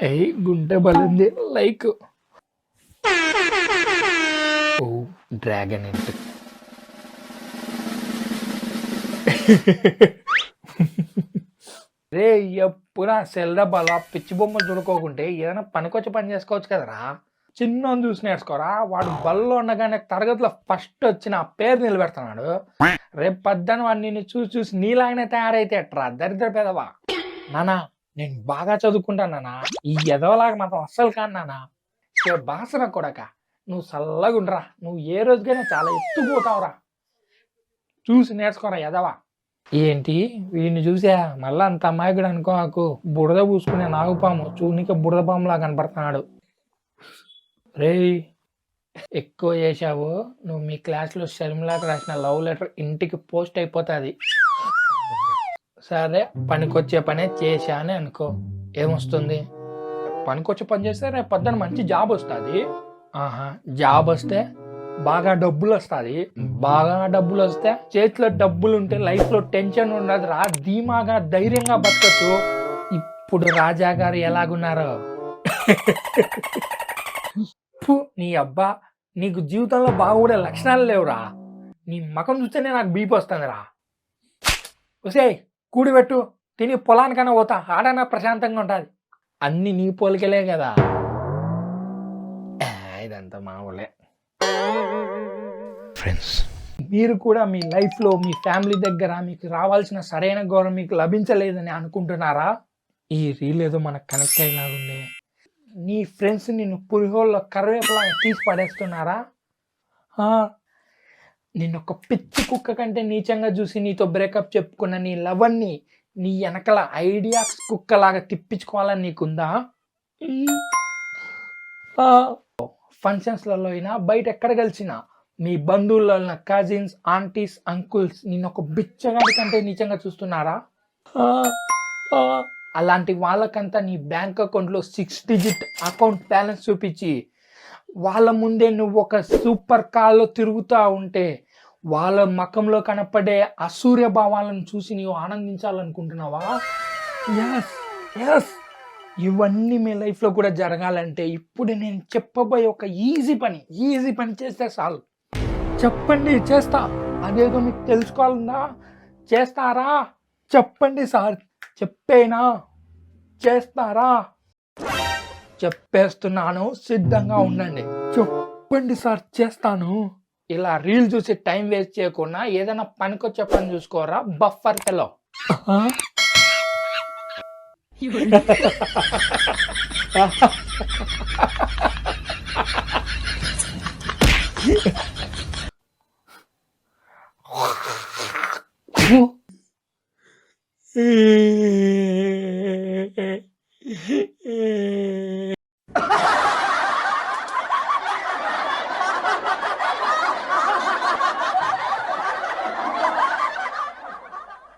ఏయ్ గుంటె బలింది. లైక్ ఓ డ్రాగన్ ఇంట్ రే ఎప్పుడు ఆ సెల్ డబ్బాలో ఆ పిచ్చి బొమ్మలు చూడుకోకుంటే ఏదైనా పనికొచ్చి పని చేసుకోవచ్చు కదరా? చిన్న చూసి నేర్చుకోరా? వాడు బల్లో ఉండగానే తరగతిలో ఫస్ట్ వచ్చిన ఆ పేరు నిలబెడుతున్నాడు. రేపు పద్దన వాడు నిన్ను చూసి చూసి నీలాగానే తయారైతే ఎట్రా? దరిద్ర పెదవా? నానా నేను బాగా చదువుకుంటానా ఈ ఎదవలాగా మాత్రం అస్సలు కాన్నానా ఏ బాసన కొడక. నువ్వు చల్లగా నువ్వు ఏ రోజుకైనా చాలా ఎత్తుకుపోతావురా. చూసి నేర్చుకోరా ఎదవా ఏంటి? వీడిని చూసా? మళ్ళా అంత అమాయకుడు అనుకో నాకు బురద పూసుకునే నాగుపాము చూనిక బురద పాములా కనపడుతున్నాడు. రేయ్ ఎక్కువ చేశావు. నువ్వు మీ క్లాస్లో షర్మిలాకి రాసిన లవ్ లెటర్ ఇంటికి పోస్ట్ అయిపోతుంది. సరే పనికొచ్చే పనే చేశా అని అనుకో. ఏమొస్తుంది? పనికొచ్చే పని చేస్తే రేపు పొద్దున మంచి జాబ్ వస్తుంది. ఆహా జాబ్ వస్తే బాగా డబ్బులు వస్తుంది బాగా డబ్బులు వస్తే చేతిలో డబ్బులు ఉంటే లైఫ్లో టెన్షన్ ఉండదు. రా ధీమాగా ధైర్యంగా బతకచ్చు. ఇప్పుడు రాజా గారు ఎలాగున్నారో? నీ అబ్బా నీకు జీవితంలో బాగుపడే లక్షణాలు లేవురా. నీ మకం చూస్తేనే నాకు బీపీ వస్తుందిరా ఒసే కూడిపెట్టు తిని పొలానికైనా పోతా. ఆడనా ప్రశాంతంగా ఉంటుంది అన్ని నీ పోలికలే కదా. ఆ, ఇదంతా మామూలే ఫ్రెండ్స్ మీరు కూడా మీ లైఫ్లో మీ ఫ్యామిలీ దగ్గర మీకు రావాల్సిన సరైన గౌరవం మీకు లభించలేదని అనుకుంటున్నారా? ఈ రీల్ ఏదో మనకు కనెక్ట్ అయ్యేలాగుంది నీ ఫ్రెండ్స్ నిన్ను పులిహోల్లో కరివేపలాగా తీసి పడేస్తున్నారా? ఆ, నిన్ను ఒక పిచ్చి కుక్క కంటే నీచంగా చూసి నీతో బ్రేకప్ చెప్పుకున్న నీ లవన్ని నీ వెనకల ఐడియాస్ కుక్కలాగా తిప్పించుకోవాలని నీకుందా? ఫంక్షన్స్లలో అయినా బయట ఎక్కడ కలిసినా మీ బంధువులలో కజిన్స్ ఆంటీస్ అంకుల్స్ నిన్ను ఒక బిచ్చగాడి కంటే నీచంగా చూస్తున్నారా? అలాంటి వాళ్ళకంతా నీ బ్యాంక్ అకౌంట్లో సిక్స్ డిజిట్ అకౌంట్ బ్యాలెన్స్ చూపించి వాళ్ళ ముందే నువ్వు ఒక సూపర్ కార్లో తిరుగుతూ ఉంటే వాళ్ళ మకంలో కనపడే అసూర్య భావాలను చూసి నీవు ఆనందించాలనుకుంటున్నావా? ఎస్ ఎస్ ఇవన్నీ మీ లైఫ్లో కూడా జరగాలంటే ఇప్పుడు నేను చెప్పబోయే ఒక ఈజీ పని ఈజీ పని చేస్తే చాలు. చెప్పండి చేస్తా. అదేదో మీకు తెలుసుకోవాలన్నా? చేస్తారా? చెప్పండి సార్. చెప్పేనా? చేస్తారా? చెప్పేస్తున్నాను సిద్ధంగా ఉండండి. చెప్పండి సార్ చేస్తాను. ఇలా రీల్ చూసి టైం వేస్ట్ చేయకుండా ఏదైనా పనికొచ్చే పని చూసుకోరా? బఫర్ పిలో